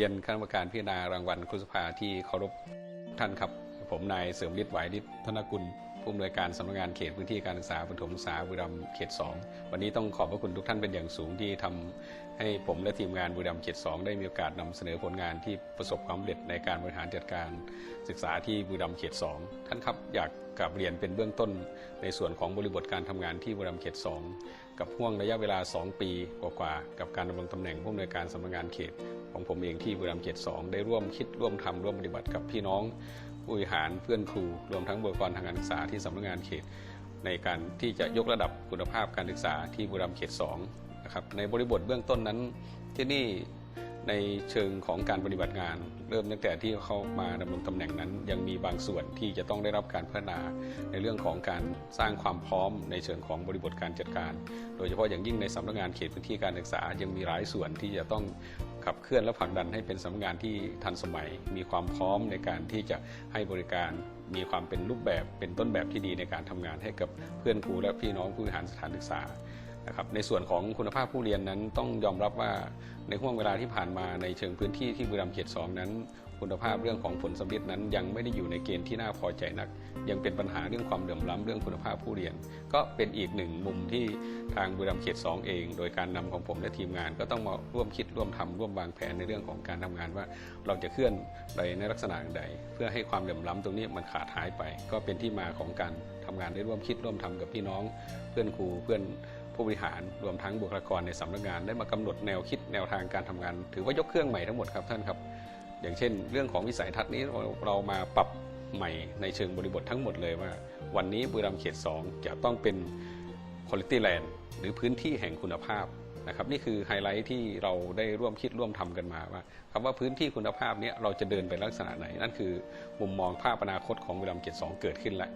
รียนคณะกรรมการพิจารณารางวัลครูสภาที่เคารพท่านครับ ผมนายเสริมฤทธิ์ไหวฤทธิ์ธนกุล ผู้อำนวยการสำนักงานเขตพื้นที่การศึกษาประถมศึกษาบุรีรัมย์เขต 2 วันนี้ต้องขอบพระคุณทุกท่านเป็นอย่างสูงที่ทำให้ผมและทีมงานบุรีรัมย์เขต 2 ได้มีโอกาสนำเสนอผลงานที่ประสบความสำเร็จในการบริหารจัดการศึกษาที่บุรีรัมย์เขต 2 ท่านครับอยากกลับเรียนเป็นเบื้องต้น ในส่วนของบริบทการทำงานที่บุรีรัมย์เขต 2 กับห่วงระยะเวลา 2 ปีกว่าๆกับการดำรงตำแหน่งผู้อำนวยการสำนักงานเขตของผมเองที่บุรีรัมย์เขต 2 ได้ร่วมคิดร่วมทำร่วมปฏิบัติกับพี่น้อง ผู้บริหารเพื่อนครูรวมทั้งบุคลากรทางการศึกษาที่สำนักงานเขต ในการที่จะยกระดับคุณภาพการศึกษาที่บุรีรัมย์เขต2นะครับในบริบทเบื้องต้นนั้นที่นี่ในเชิงของการปฏิบัติงาน เริ่มตั้งแต่ที่เขามาดำรงตำแหน่งนั้น ยังมีบางส่วนที่จะต้องได้รับการพัฒนาในเรื่องของการสร้างความพร้อมในเชิงของบริบทการจัดการ โดยเฉพาะอย่างยิ่งในสำนักงานเขตพื้นที่การศึกษายังมีหลายส่วนที่จะต้อง ขับเคลื่อนและผลักดันให้เป็นสำนักงานที่ทันสมัย มีความพร้อมในการที่จะให้บริการมีความเป็นรูปแบบเป็นต้นแบบที่ดีในการทำงานให้กับเพื่อนครูและพี่น้องผู้บริหารสถานศึกษานะครับในส่วนของคุณภาพผู้เรียนนั้นต้องยอมรับว่าในห่วงเวลาที่ผ่านมาในเชิงพื้นที่ที่บุรีรัมย์เขต2นั้น คุณภาพเรื่องของผลสำลิดนั้นยังไม่ได้อยู่ในเกณฑ์ที่น่าพอใจนัก ยังเป็นปัญหาเรื่องความเหลื่อมล้ำเรื่องคุณภาพผู้เรียน ก็เป็นอีกหนึ่งมุมที่ทางบุรีรัมย์เขต2เอง โดยการนำของผมและทีมงาน ก็ต้องมาร่วมคิดร่วมทำร่วมวางแผนในเรื่องของการทำงานว่า เราจะเคลื่อนไปในลักษณะใด เพื่อให้ความเหลื่อมล้ำตรงนี้มันขาดหายไป ก็เป็นที่มาของการทำงานได้ร่วมคิดร่วมทำกับพี่น้อง เพื่อนครูเพื่อน ผู้บริหารรวมทั้งบุคลากรในสำนักงานได้มากำหนดแนวคิดแนวทางการทำงาน ถือว่ายกเครื่องใหม่ทั้งหมดครับท่านครับ อย่างเช่น เรื่องของวิสัยทัศน์นี้เรามาปรับใหม่ในเชิงบริบททั้งหมดเลยว่า วันนี้บุรีรัมย์เขต 2 จะต้องเป็น Quality Land หรือพื้นที่แห่งคุณภาพนะครับนี่คือไฮไลท์ที่เราได้ร่วมคิดร่วมทำกันมาว่าคำว่าพื้นที่คุณภาพเนี้เราจะเดินไปลักษณะไหน นั่นคือมุมมองภาพอนาคตของบุรีรัมย์เขต2เกิดขึ้นแล้ว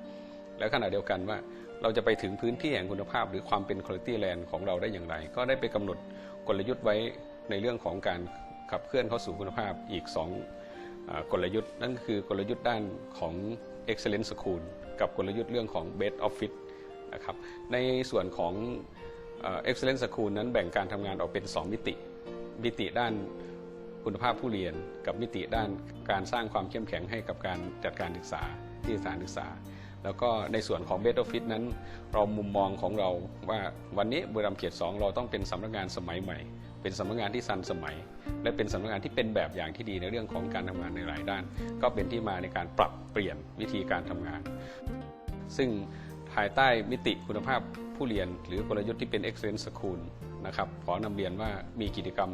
แล้วขณะเดียวกันว่า เราจะไปถึงพื้นที่แห่งคุณภาพ หรือความเป็น Quality Land ของเราได้อย่างไร ก็ได้ไปกำหนดกลยุทธ์ไว้ในเรื่องของการขับเคลื่อนเข้าสู่คุณภาพอีก2อ่ากลยุทธ์ นั่นคือกลยุทธ์ด้านของ Excellence School กับกลยุทธ์เรื่องของ Best Office นะครับในส่วนของเอ่อ Excellence School นั้นแบ่งการทำงานออกเป็น 2 มิติ มิติด้านคุณภาพผู้เรียน กับมิติด้านการสร้างความเข้มแข็งให้กับการจัดการศึกษาที่สถานศึกษา แล้วก็ในส่วนของ Best Office นั้น เรามุมมองของเราว่าวันนี้บุรีรัมย์เขต2เราต้องเป็นสำนักงานสมัยใหม่ เป็นสำนักงานที่ทันสมัย และเป็นสำนักงานที่เป็นแบบอย่างที่ดีในเรื่องของการทำงานในหลายด้าน ก็เป็นที่มาในการปรับเปลี่ยนวิธีการทำงาน ซึ่งภายใต้มิติคุณภาพผู้เรียน หรือกลยุทธ์ที่เป็น Excellence School นะครับขอนำเรียนว่ามีกิจกรรม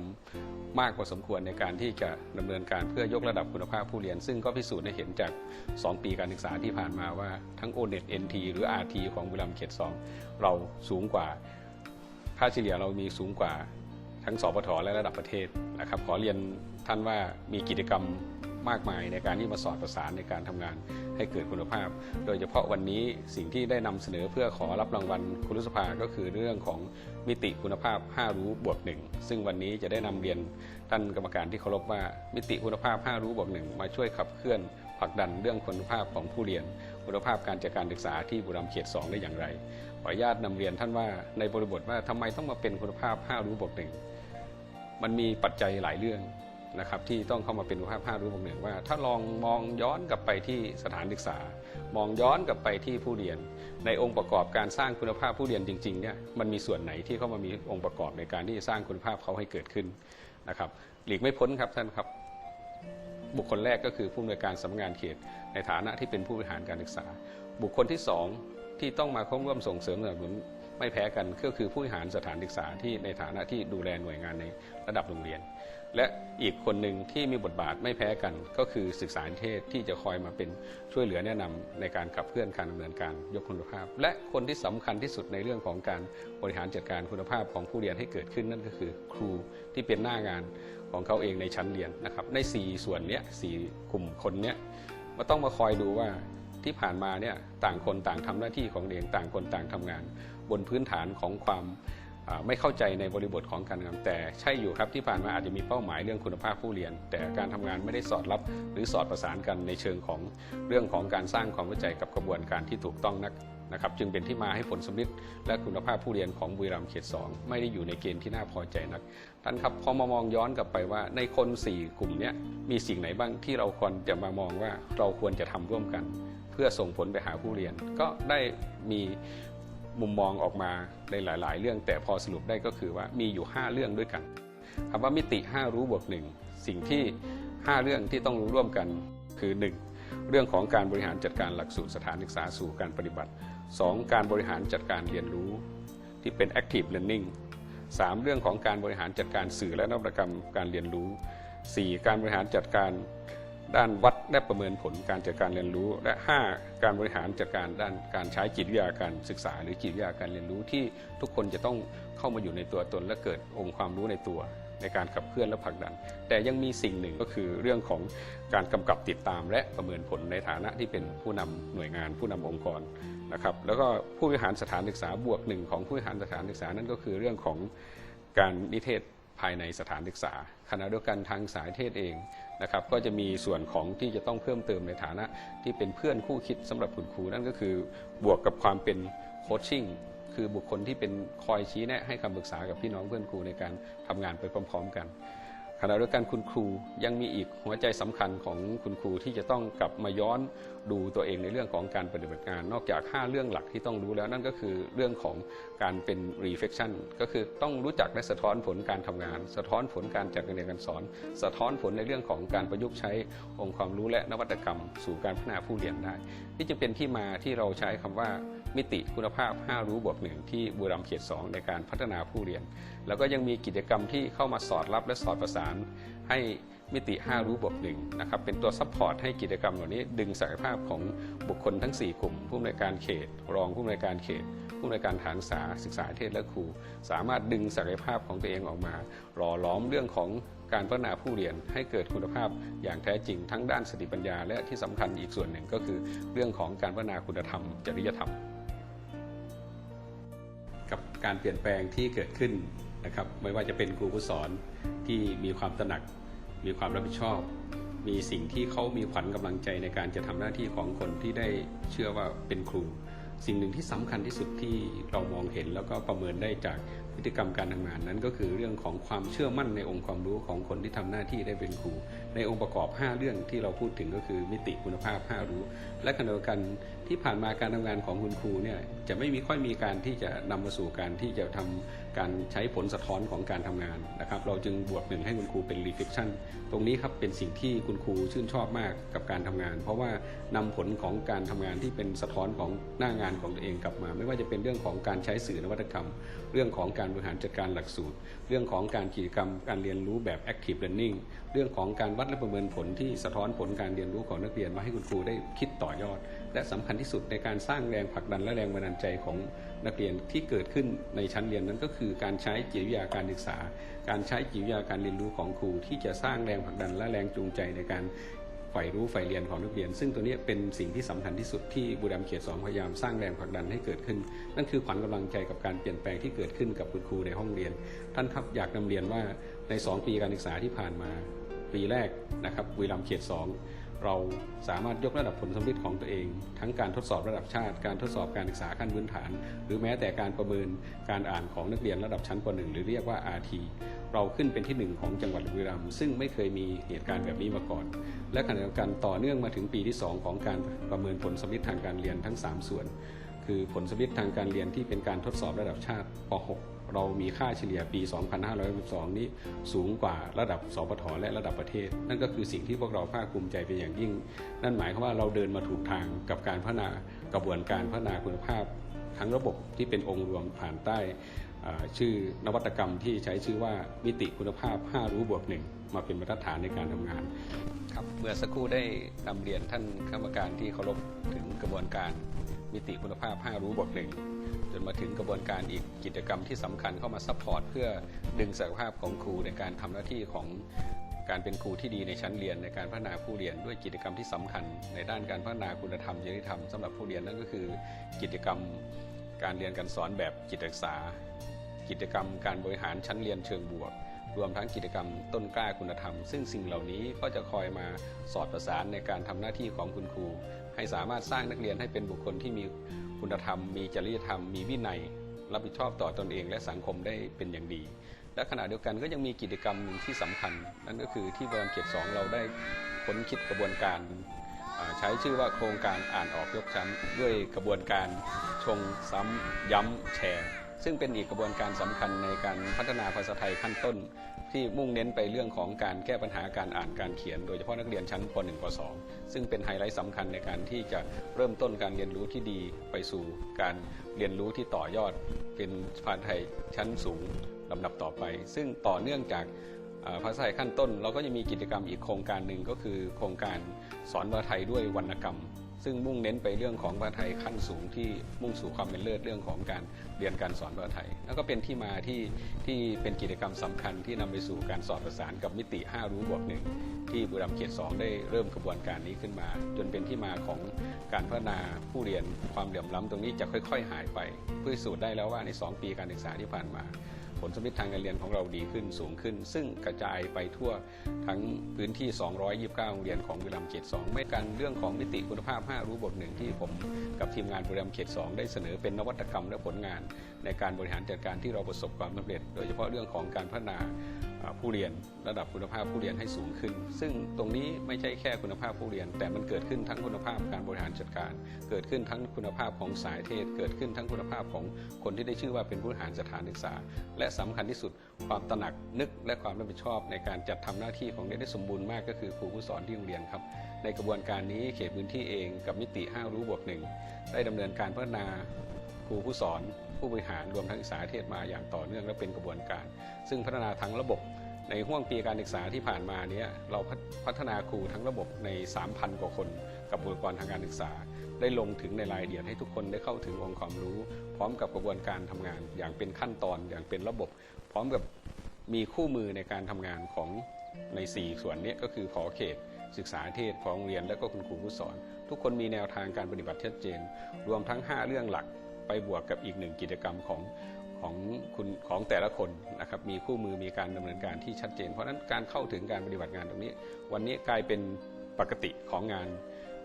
มากกว่าสมควรในการที่จะดำเนินการเพื่อยกระดับคุณภาพผู้เรียน ซึ่งก็พิสูจน์ได้เห็นจาก 2 ปีการศึกษาที่ผ่านมาว่าทั้ง ONET NT หรือ RT ของบุรีรัมย์เขต 2 เราสูงกว่าค่าเฉลี่ยเรามีสูงกว่าทั้งสปทและระดับประเทศนะครับขอเรียนท่านว่ามีกิจกรรม มากมายในการที่มาสอดประสานในการทำงานให้เกิดคุณภาพ โดยเฉพาะวันนี้สิ่งที่ได้นำเสนอเพื่อขอรับรางวัลคุณรุษภาก็คือเรื่องของมิติคุณภาพ 5 รู้บวกหนึ่งซึ่งวันนี้จะได้นำเรียนท่านกรรมการที่เคารพว่ามิติคุณภาพ 5 รู้บวกหนึ่งมาช่วยขับเคลื่อนผลักดันเรื่องคุณภาพของผู้เรียน คุณภาพการจัดการศึกษาที่บุรีรัมย์เขต 2 ได้อย่างไร ขออนุญาตนำเรียนท่านว่าในบริบทว่าทำไมต้องมาเป็นคุณภาพ 5 รู้บวกหนึ่งมันมีปัจจัยหลายเรื่อง นะครับที่ต้องเข้ามาเป็นคุณภาพรู้บวกหนึ่งว่า ถ้าลองมองย้อนกลับไปที่สถานศึกษา มองย้อนกลับไปที่ผู้เรียน ในองค์ประกอบการสร้างคุณภาพผู้เรียนจริงๆเนี่ยมันมีส่วนไหนที่เข้ามามีองค์ประกอบในการที่จะสร้างคุณภาพเขาให้เกิดขึ้นนะครับหลีกไม่พ้นครับท่านครับ บุคคลแรกก็คือผู้อำนวยการสำนักงานเขต ในฐานะที่เป็นผู้บริหารการศึกษา บุคคลที่สองที่ต้องมาเข้าร่วมส่งเสริมสนับสนุนไม่แพ้กันก็คือผู้บริหารสถานศึกษาที่ในฐานะที่ดูแลหน่วยงานในระดับโรงเรียน และอีกคนหนึ่งที่มีบทบาทไม่แพ้กันก็คือศึกษาเทศที่จะคอยมาเป็นช่วยเหลือแนะนำในการขับเคลื่อนการดำเนินการยกคุณภาพ และคนที่สำคัญที่สุดในเรื่องของการบริหารจัดการคุณภาพของผู้เรียนให้เกิดขึ้นนั่นก็คือครูที่เป็นหน้างานของเขาเองในชั้นเรียนนะครับใน 4 ส่วนเนี้ยสกลุ่มคนเนี้ยมาต้องมาคอยดูว่าที่ผ่านมาเนี่ยต่างคนต่างทำหน้าที่ของเองต่างคนต่างทำงาน บนพื้นฐานของความ ไม่เข้าใจในบริบทของการงานแต่ใช่อยู่ครับที่ผ่านมาอาจจะมีเป้าหมายเรื่องคุณภาพผู้เรียน แต่การทำงานไม่ได้สอดรับหรือสอดประสานกันในเชิงของเรื่องของการสร้างความเข้าใจกับกระบวนการที่ถูกต้องนักนะครับจึงเป็นที่มาให้ผลสำลิดและคุณภาพผู้เรียนของบุรีรัมย์เขต 2 ไม่ได้อยู่ในเกณฑ์ที่น่าพอใจนักท่านครับพอมามองย้อนกลับไปว่าในคน 4 กลุ่มนี้มีสิ่งไหนบ้างที่เราควรจะมามองว่าเราควรจะทำร่วมกัน เพื่อส่งผลไปหาผู้เรียนก็ได้มี มุมมองออกมาในหลาย ๆ เรื่อง แต่พอสรุปได้ก็คือว่ามีอยู่ 5 เรื่องด้วยกันคำว่ามิติ 5 รู้บวกหนึ่งสิ่งที่ 5 เรื่องที่ต้องรู้ร่วมกันคือ 1. เรื่องของการบริหารจัดการหลักสูตรสถานศึกษาสู่การปฏิบัติ 2. การบริหารจัดการเรียนรู้ที่เป็น active learning 3. เรื่องของการบริหารจัดการสื่อและนวัตกรรมการเรียนรู้ 4. การบริหารจัดการ ด้านวัดและประเมินผลการจัดการเรียนรู้ และ 5. การบริหารจัดการด้านการใช้จิตวิทยาการศึกษา หรือจิตวิทยาการเรียนรู้ที่ทุกคนจะต้องเข้ามาอยู่ในตัวตน และเกิดองค์ความรู้ในตัว ในการขับเคลื่อนและผลักดัน แต่ยังมีสิ่งหนึ่งก็คือเรื่องของการกำกับติดตาม และประเมินผลในฐานะที่เป็นผู้นำหน่วยงานผู้นำองค์กรนะครับแล้วก็ผู้บริหารสถานศึกษาบวกหนึ่งของผู้บริหารสถานศึกษานั่นก็คือเรื่องของการนิเทศภายในสถานศึกษาขณะเดียวกันทางสายเทศเอง นะครับก็จะมีส่วนของที่จะต้องเพิ่มเติมในฐานะที่เป็นเพื่อนคู่คิดสำหรับคุณครูนั่นก็คือบวกกับความเป็นโคชชิ่งคือบุคคลที่เป็นคอยชี้แนะให้คำปรึกษากับพี่น้องเพื่อนครูในการทำงานไปพร้อม ๆ กัน ขณะเดียวกันคุณครูยังมีอีกหัวใจสำคัญของคุณครูที่จะต้องกลับมาย้อนดูตัวเองในเรื่องของการปฏิบัติงาน นอกจาก 5 เรื่องหลักที่ต้องรู้แล้วนั่นก็คือเรื่องของการเป็น reflection ก็คือต้องรู้จักและสะท้อนผลการทำงาน สะท้อนผลการจัดการเรียนการสอน สะท้อนผลในเรื่องของการประยุกต์ใช้องค์ความรู้และนวัตกรรม สู่การพัฒนาผู้เรียนได้นี่จะเป็นที่มาที่เราใช้คำว่ามิติคุณภาพ 5 รู้บวกหนึ่งที่บุรีรัมย์เขต2ในการพัฒนาผู้เรียน แล้วก็ยังมีกิจกรรมที่เข้ามาสอดรับและสอดประสานให้มิติ 5 รู้บวกหนึ่งนะครับเป็นตัวซัพพอร์ตให้กิจกรรมเหล่านี้ ดึงศักยภาพของบุคคลทั้ง 4 กลุ่ม ผู้อำนวยการเขต รองผู้อำนวยการเขต ผู้อำนวยการฐานศึกษาศึกษาเทศและครู สามารถดึงศักยภาพของตัวเองออกมาหล่อล้อมเรื่องของการพัฒนาผู้เรียนให้เกิดคุณภาพอย่างแท้จริงทั้งด้านสติปัญญา และที่สำคัญอีกส่วนหนึ่งก็คือ เรื่องของการพัฒนาคุณธรรม จริยธรรม กับการเปลี่ยนแปลงที่เกิดขึ้น นะครับไม่ว่าจะเป็นครูผู้สอนที่มีความตระหนัก มีความรับผิดชอบ มีสิ่งที่เขามีขวัญกำลังใจในการจะทำหน้าที่ของคนที่ได้เชื่อว่าเป็นครู สิ่งหนึ่งที่สำคัญที่สุดที่เรามองเห็นแล้วก็ประเมินได้จากพฤติกรรมการทำงานนั้น ก็คือเรื่องของความเชื่อมั่นในองค์ความรู้ของคนที่ทำหน้าที่ได้เป็นครู ในองค์ประกอบ 5 เรื่องที่เราพูดถึงก็คือมิติคุณภาพ 5 รู้ และขณะเดียวกัน ที่ผ่านมาการทำงานของคุณครูเนี่ยจะไม่มีค่อยมีการที่จะนำมาสู่การที่จะทำการใช้ผลสะท้อนของการทำงานนะครับ เราจึงบวกหนึ่งให้คุณครูเป็น reflection ตรงนี้ครับเป็นสิ่งที่คุณครูชื่นชอบมากกับการทำงาน เพราะว่านำผลของการทำงานที่เป็นสะท้อนของหน้างานของตัวเองกลับมา ไม่ว่าจะเป็นเรื่องของการใช้สื่อนวัตกรรม เรื่องของการบริหารจัดการหลักสูตร เรื่องของการกิจกรรม การเรียนรู้แบบ active learning เรื่องของการวัดและประเมินผลที่สะท้อนผลการเรียนรู้ของนักเรียนมาให้คุณครูได้คิดต่อยอด และสำคัญที่สุดในการสร้างแรงผลักดันและแรงบันดาลใจของนักเรียนที่เกิดขึ้นในชั้นเรียนนั้นก็คือการใช้จิตวิทยาการศึกษา การใช้จิตวิทยาการเรียนรู้ของครู ที่จะสร้างแรงผลักดันและแรงจูงใจในการใฝ่รู้ใฝ่เรียนของนักเรียน ซึ่งตัวนี้เป็นสิ่งที่สำคัญที่สุดที่บุรีรัมย์เขตสองพยายามสร้างแรงผลักดันให้เกิดขึ้น นั่นคือขวัญกำลังใจกับการเปลี่ยนแปลงที่เกิดขึ้นกับคุณครูในห้องเรียน ท่านครับอยากนำเรียนว่าใน 2 ปีการศึกษาที่ผ่านมา ปีแรกนะครับบุรีรัมย์เขต2 เราสามารถยกระดับผลสำลิดของตัวเอง ทั้งการทดสอบระดับชาติ การทดสอบการศึกษาขั้นพื้นฐาน หรือแม้แต่การประเมินการอ่านของนักเรียนระดับชั้นป .1 หรือเรียกว่า RT เราขึ้นเป็นที่หนึ่งของจังหวัดบุรีรัมย์ซึ่งไม่เคยมีเหตุการณ์แบบนี้มาก่อน และขณะเดียวกันต่อเนื่องมาถึงปีที่ 2 ของการประเมินผลสำลิดทางการเรียนทั้ง 3 ส่วน คือผลสำลิดทางการเรียนที่เป็นการทดสอบระดับชาติป .6 เรามีค่าเฉลี่ยปี 2562 นี้สูงกว่าระดับสปทและระดับประเทศ นั่นก็คือสิ่งที่พวกเราภาคภูมิใจเป็นอย่างยิ่ง นั่นหมายความว่าเราเดินมาถูกทางกับการพัฒนากระบวนการพัฒนาคุณภาพทั้งระบบที่เป็นองค์รวมผ่านใต้ชื่อนวัตกรรมที่ใช้ชื่อว่ามิติคุณภาพ 5 รู้บวกหนึ่งมาเป็นมาตรฐานในการทำงานครับเมื่อสักครู่ได้นำเรียนท่านกรรมการที่เคารพถึงกระบวนการมิติคุณภาพ 5 รู้บวกหนึ่ง จนมาถึงกระบวนการอีกกิจกรรมที่สำคัญเข้ามาซัพพอร์ตเพื่อดึงศักยภาพของครูในการทำหน้าที่ของการเป็นครูที่ดีในชั้นเรียนในการพัฒนาผู้เรียนด้วยกิจกรรมที่สำคัญ ในด้านการพัฒนาคุณธรรมจริยธรรมสำหรับผู้เรียนนั่นก็คือ กิจกรรมการเรียนการสอนแบบจิตศึกษา กิจกรรมการบริหารชั้นเรียนเชิงบวก รวมทั้งกิจกรรมต้นกล้าคุณธรรม ซึ่งสิ่งเหล่านี้ก็จะคอยมาสอดประสานในการทำหน้าที่ของคุณครู ให้สามารถสร้างนักเรียนให้เป็นบุคคลที่มีคุณธรรม มีจริยธรรม มีวินัย รับผิดชอบต่อตอนเองและสังคมได้เป็นอย่างดี และขณะเดียวกันก็ยังมีกิจกรรมหนึ่งที่สำคัญ นั่นก็คือที่บรมเขตสองเราได้ค้นคิดกระบวนการใช้ชื่อว่าโครงการอ่านออกยกชั้นด้วยกระบวนการชงซ้ำย้ำแชร์ ซึ่งเป็นอีกกระบวนการสำคัญในการพัฒนาภาษาไทยขั้นต้น ที่มุ่งเน้นไปเรื่องของการแก้ปัญหาการอ่านการเขียน โดยเฉพาะนักเรียนชั้นป .1 ป .2 ซึ่งเป็นไฮไลท์สำคัญในการที่จะเริ่มต้นการเรียนรู้ที่ดีไปสู่การเรียนรู้ที่ต่อยอด เป็นภาษาไทยชั้นสูงลำดับต่อไป ซึ่งต่อเนื่องจากภาษาไทยขั้นต้น เราก็จะมีกิจกรรมอีกโครงการหนึ่งก็คือโครงการสอนภาษาไทยด้วยวรรณกรรม ซึ่งมุ่งเน้นไปเรื่องของภาษาไทยขั้นสูงที่มุ่งสู่ความเป็นเลิศเรื่องของการเรียนการสอนภาษาไทย แล้วก็เป็นที่มาที่ที่เป็นกิจกรรมสำคัญที่นำไปสู่การสอดประสานกับมิติ 5 รู้บวกหนึ่งที่บุรีรัมย์เขต 2 ได้เริ่มกระบวนการนี้ขึ้นมา จนเป็นที่มาของการพัฒนาผู้เรียนความเหลื่อมล้ำตรงนี้จะค่อย ๆ หายไปพิสูจน์ได้แล้วว่าใน 2 ปีการศึกษาที่ผ่านมา ผลสมฤทธิ์ทางการเรียนของเราดีขึ้นสูงขึ้น ซึ่งกระจายไปทั่วทั้งพื้นที่ 229 โรงเรียนของบุรีรัมย์เขต 2 ไม่กันเรื่องของมิติคุณภาพ 5 รู้บทหนึ่งที่ผมกับทีมงานบุรีรัมย์เขต 2 ได้เสนอเป็นนวัตกรรมและผลงานในการบริหารจัดการที่เราประสบความสำเร็จ โดยเฉพาะเรื่องของการพัฒนาผู้เรียนระดับคุณภาพผู้เรียนให้สูงขึ้น ซึ่งตรงนี้ไม่ใช่แค่คุณภาพผู้เรียน แต่มันเกิดขึ้นทั้งคุณภาพการบริหารจัดการ เกิดขึ้นทั้งคุณภาพของสายเทศ เกิดขึ้นทั้งคุณภาพของคนที่ได้ชื่อว่าเป็นผู้บริหารสถานศึกษา และสำคัญที่สุดความตระหนักนึกและความรับผิดชอบ ในการจัดทำหน้าที่ของเด็กได้สมบูรณ์มากก็คือครูผู้สอนที่โรงเรียนครับ ในกระบวนการนี้เขตพื้นที่เองกับมิติ 5 รู้บวกหนึ่งได้ดำเนินการพัฒนาครูผู้สอน ผู้บริหารรวมทั้งสาเทศมาอย่างต่อเนื่องและเป็นกระบวนการ ซึ่งพัฒนาทั้งระบบในห่วงปีการศึกษาที่ผ่านมาเนี้ยเราพัฒนาครูทั้งระบบใน 3,000 กว่าคน กับบุคลากรทางการศึกษา ได้ลงถึงในรายละเอียดให้ทุกคนได้เข้าถึงองค์ความรู้ พร้อมกับกระบวนการทำงาน อย่างเป็นขั้นตอนอย่างเป็นระบบ พร้อมกับมีคู่มือในการทำงานของใน 4 ส่วนนี้ก็คือขอเขต ศึกษาเทศของโรงเรียนและก็คุณครูผู้สอน ทุกคนมีแนวทางการปฏิบัติชัดเจน รวมทั้ง 5 เรื่องหลัก ไปบวกกับอีกหนึ่งกิจกรรมของของคุณของแต่ละคนนะครับมีคู่มือมีการดำเนินการที่ชัดเจน เพราะฉะนั้นการเข้าถึงการปฏิบัติงานตรงนี้ วันนี้กลายเป็นปกติของงาน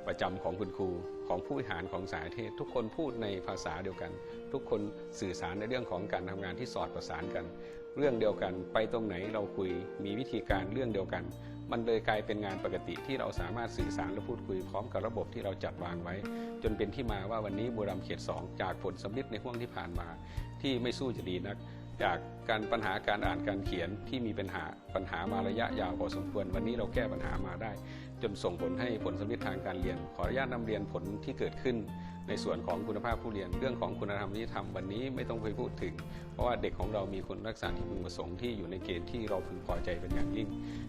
ประจำของคุณครูของผู้บริหารของสายเทศ ทุกคนพูดในภาษาเดียวกัน ทุกคนสื่อสารในเรื่องของการทำงานที่สอดประสานกัน เรื่องเดียวกันไปตรงไหนเราคุยมีวิธีการเรื่องเดียวกัน มันเลยกลายเป็นงานปกติที่เราสามารถสื่อสารและพูดคุยพร้อมกับระบบที่เราจัดวางไว้ จนเป็นที่มาว่าวันนี้บุรีรัมย์เขต 2 จากผลสำลิดในห่วงที่ผ่านมา ที่ไม่สู้จะดีนัก จากการปัญหาการอ่านการเขียนที่มีปัญหาปัญหามาระยะยาวพอสมควร วันนี้เราแก้ปัญหามาได้ จนส่งผลให้ผลสำลิดทางการเรียน ขออนุญาตนำเรียนผลที่เกิดขึ้น ในส่วนของคุณภาพผู้เรียนเรื่องของคุณธรรมจริยธรรมวันนี้ไม่ต้องไปพูดถึง เพราะว่าเด็กของเรามีคุณลักษณะที่พึงประสงค์ที่อยู่ในเกณฑ์ที่เราพึงพอใจเป็นอย่างยิ่ง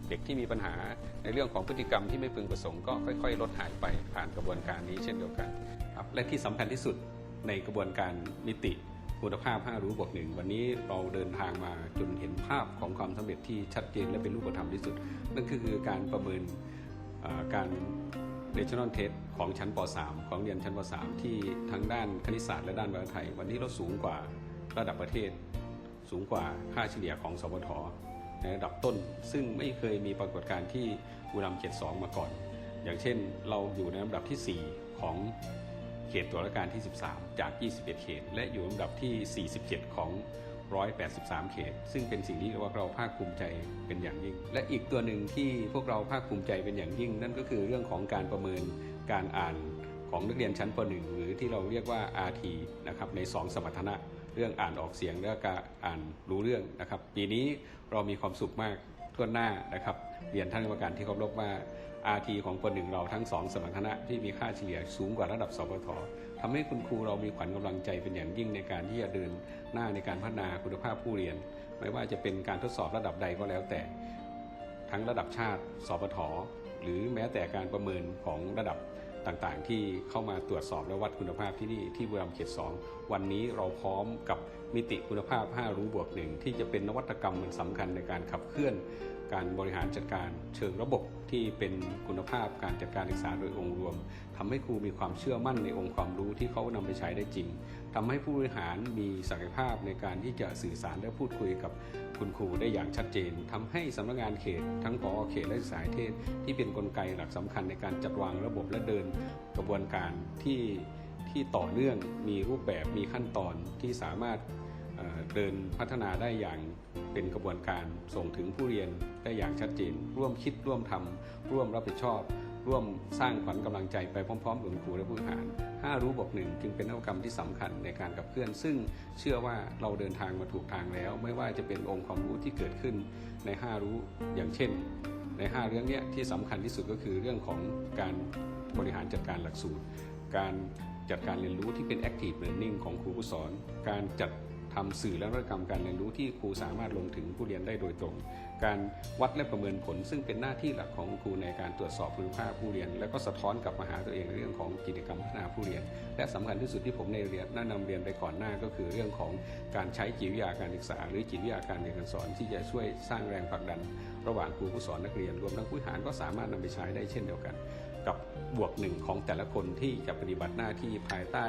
เด็กที่มีปัญหาในเรื่องของพฤติกรรมที่ไม่พึงประสงค์ก็ค่อย ๆ ลดหายไปผ่านกระบวนการนี้เช่นเดียวกันครับและที่สำคัญที่สุดในกระบวนการมิติคุณภาพ 5 รู้บวกหนึ่งวันนี้เราเดินทางมาจนเห็นภาพของความสำเร็จที่ชัดเจนและเป็นรูปธรรมที่สุด นั่นคือการประเมินการ Regional Test ของชั้นป .3 ของเรียนชั้นป .3 ที่ทั้งด้านคณิตศาสตร์และด้านภาษาไทย วันนี้เราสูงกว่าระดับประเทศ สูงกว่าค่าเฉลี่ยของสพทในระดับต้น ซึ่งไม่เคยมีปรากฏการณ์ที่บุรีรัมย์เขต2มาก่อน อย่างเช่นเราอยู่ในลำดับทีสี่ 4 ของเขตตัวราชการที่ 13 จาก 21 เขต และอยู่ลำดับที่ 47 ของ 183 เขต ซึ่งเป็นสิ่งที่ว่าเราภาคภูมิใจเป็นอย่างยิ่ง และอีกตัวหนึ่งที่พวกเราภาคภูมิใจเป็นอย่างยิ่ง นั่นก็คือเรื่องของการประเมินการอ่านของนักเรียนชั้นป .1 หรือที่เราเรียกว่า RT นะครับใน 2 สมรรถนะเรื่องอ่านออกเสียงและการอ่านรู้เรื่องนะครับ ปีนี้เรามีความสุขมากทั่วหน้านะครับเรียนท่านกรรมการที่เคารพว่า RT ของคนหนึ่งเราทั้งสองสมรรถนะที่มีค่าเฉลี่ยสูงกว่าระดับสปท ทำให้คุณครูเรามีขวัญกำลังใจเป็นอย่างยิ่งในการที่จะเดินหน้าในการพัฒนาคุณภาพผู้เรียน ไม่ว่าจะเป็นการทดสอบระดับใดก็แล้วแต่ ทั้งระดับชาติ สปทหรือแม้แต่การประเมินของระดับต่างๆ ที่เข้ามาตรวจสอบและวัดคุณภาพที่นี่ที่บุรีรัมย์เขต2วันนี้เราพร้อมกับมิติคุณภาพ 5 รู้บวกหนึ่งที่จะเป็นนวัตกรรมมันสำคัญในการขับเคลื่อน การบริหารจัดการเชิงระบบที่เป็นคุณภาพการจัดการศึกษาโดยองค์รวมทำให้ครูมีความเชื่อมั่นในองค์ความรู้ที่เขานำไปใช้ได้จริงทำให้ผู้บริหารมีศักยภาพในการที่จะสื่อสารและพูดคุยกับคุณครูได้อย่างชัดเจนทำให้สำนักงานเขต ทั้งพอเขตและสายเทศ ที่เป็นนกลไกหลักสำคัญในการจัดวางระบบและเดินกระบวนการที่ที่ต่อเนื่องมีรูปแบบมีขั้นตอนที่สามารถ เดินพัฒนาได้อย่างเป็นกระบวนการส่งถึงผู้เรียนได้อย่างชัดเจน ร่วมคิดร่วมทำร่วมรับผิดชอบ ร่วมสร้างขวัญกำลังใจไปพร้อมๆกับครูและผู้บริหาร5รู้บอกหนึ่งจึงเป็นนวัตกรรมที่สำคัญในการขับเคลื่อน ซึ่งเชื่อว่าเราเดินทางมาถูกทางแล้ว ไม่ว่าจะเป็นองค์ความรู้ที่เกิดขึ้นใน 5 รู้อย่างเช่น ใน 5 เรื่องนี้ที่สำคัญที่สุดก็คือเรื่องของการบริหารจัดการหลักสูตร การจัดการเรียนรู้ที่เป็น active learning ของครูผู้สอน การจัด ทำสื่อและนวัตกรรมการเรียนรู้ที่ครูสามารถลงถึงผู้เรียนได้โดยตรง การวัดและประเมินผล ซึ่งเป็นหน้าที่หลักของครูในการตรวจสอบคุณภาพผู้เรียน และก็สะท้อนกลับมาหาตัวเองในเรื่องของกิจกรรมพัฒนาผู้เรียน และสำคัญที่สุดที่ผมในเรียนแนะนำเรียนไปก่อนหน้าก็คือเรื่องของการใช้จิตวิทยาการศึกษา หรือจิตวิทยาการเรียนการสอนที่จะช่วยสร้างแรงผลักดัน ระหว่างครูผู้สอนนักเรียน รวมทั้งผู้หารก็สามารถนำไปใช้ได้เช่นเดียวกัน กับบวกหนึ่งของแต่ละคนที่จะปฏิบัติหน้าที่ภายใต้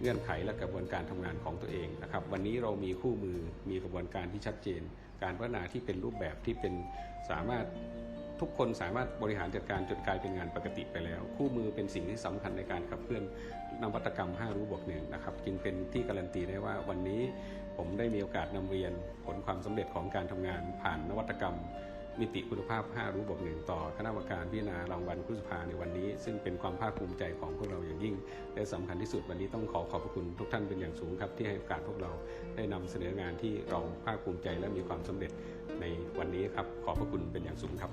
เงื่อนไขและกระบวนการทำงานของตัวเองนะครับ วันนี้เรามีคู่มือมีกระบวนการที่ชัดเจน การพัฒนาที่เป็นรูปแบบที่เป็นสามารถทุกคนสามารถบริหารจัดการจนกลายเป็นงานปกติไปแล้ว คู่มือเป็นสิ่งที่สำคัญในการขับเคลื่อนนวัตกรรม 5 รู้บวกหนึ่งนะครับจึงเป็นที่การันตีได้ว่าวันนี้ผมได้มีโอกาสนำเรียนผลความสำเร็จของการทำงานผ่านนวัตกรรม มิติคุณภาพ 5 รู้บวกหนึ่งต่อ คณะกรรมการพิจารณารางวัลพฤษภาในวันนี้ ซึ่งเป็นความภาคภูมิใจของพวกเราอย่างยิ่ง และสำคัญที่สุดวันนี้ต้องขอขอบพระคุณทุกท่านเป็นอย่างสูงครับ ที่ให้โอกาสพวกเราได้นำเสนองานที่เราภาคภูมิใจและมีความสำเร็จในวันนี้ครับขอบพระคุณเป็นอย่างสูงครับ